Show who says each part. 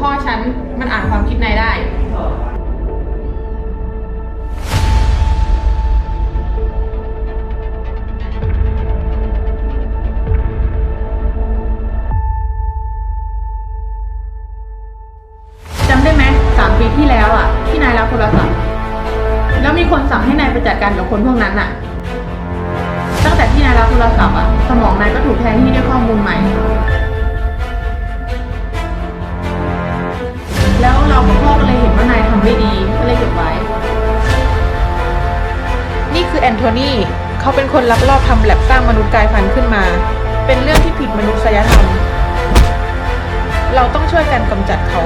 Speaker 1: พ่อฉันมันอ่านความคิดนายได้ จำได้ไหมสามปีที่แล้วอะ ที่นายรับโทรศัพท์แล้วมีคนสั่งให้นายไปจัดการกับคนพวกนั้นอะ ตั้งแต่ที่นายรับโทรศัพท์อะ สมองนายก็ถูกแทนที่ด้วยข้อมูลใหม่ ไม่ดีก็เลยเก็บไว้
Speaker 2: นี่คือแอนโทนีเขาเป็นคนลักลอบทำแลบสร้างมนุษย์กายพันธุ์ขึ้นมา เป็นเรื่องที่ผิดมนุษยธรรม เราต้องช่วยกันกำจัดเขา